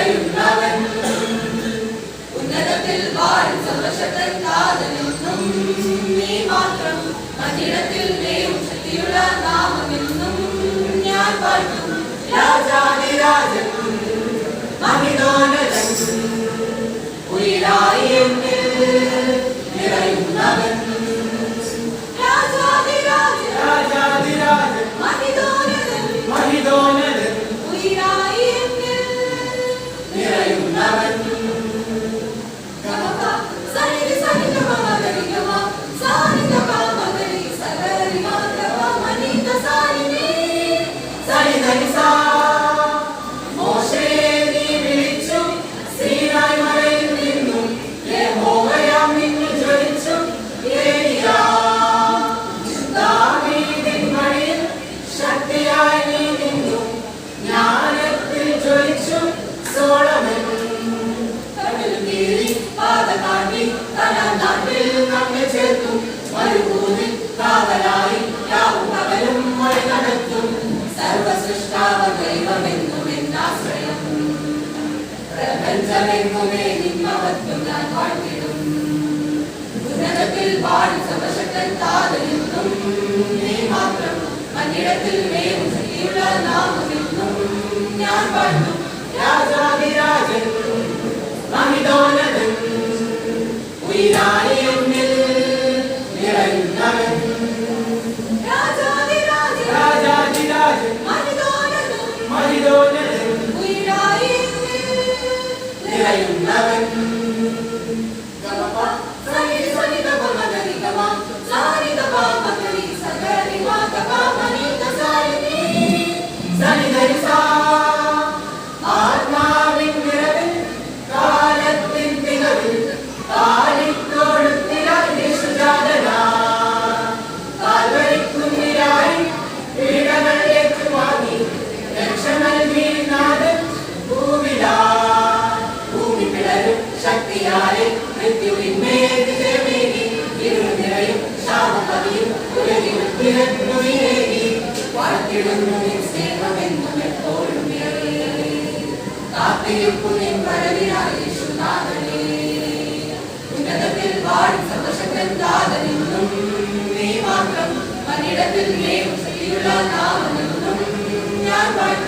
കൃപയുള്ളവൻ ഉന്നതത്തിൽ വാഴും സർവശക്തൻ കാതലെന്നും നീ മാത്രം മതിയിടത്തിൽ നീയും ശക്തിയുള്ള നാമമെന്നും ഞാൻ പാടും. Sabi ko may hindi mawag yung lahat ശക്തിയാലെ മൃത്യുവിന്മേൽ വിജയമേകി ഇരുനിറയും ശാന്തപതിയും ഉലകിലും പിറന്നുയിലേകി വാഴ്ത്തിടുന്നു സ്നേഹമെന്നും എപ്പോഴും കാത്തിരിപ്പു നിൻ വരവിനായി യേശുനാഥനേ ഉന്നതത്തിൽ വാഴും സന്തോഷങ്ങൾ നാഥനെന്നും നീ മാത്രം അന്നിടത്തിൽ നേം ശക്തിയുള്ള നാമനെന്നും ഞാൻ വാഴ്ത്തി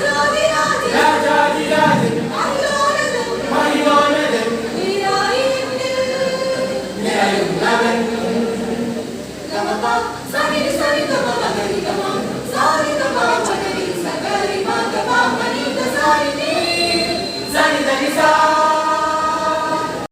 主你啊，主！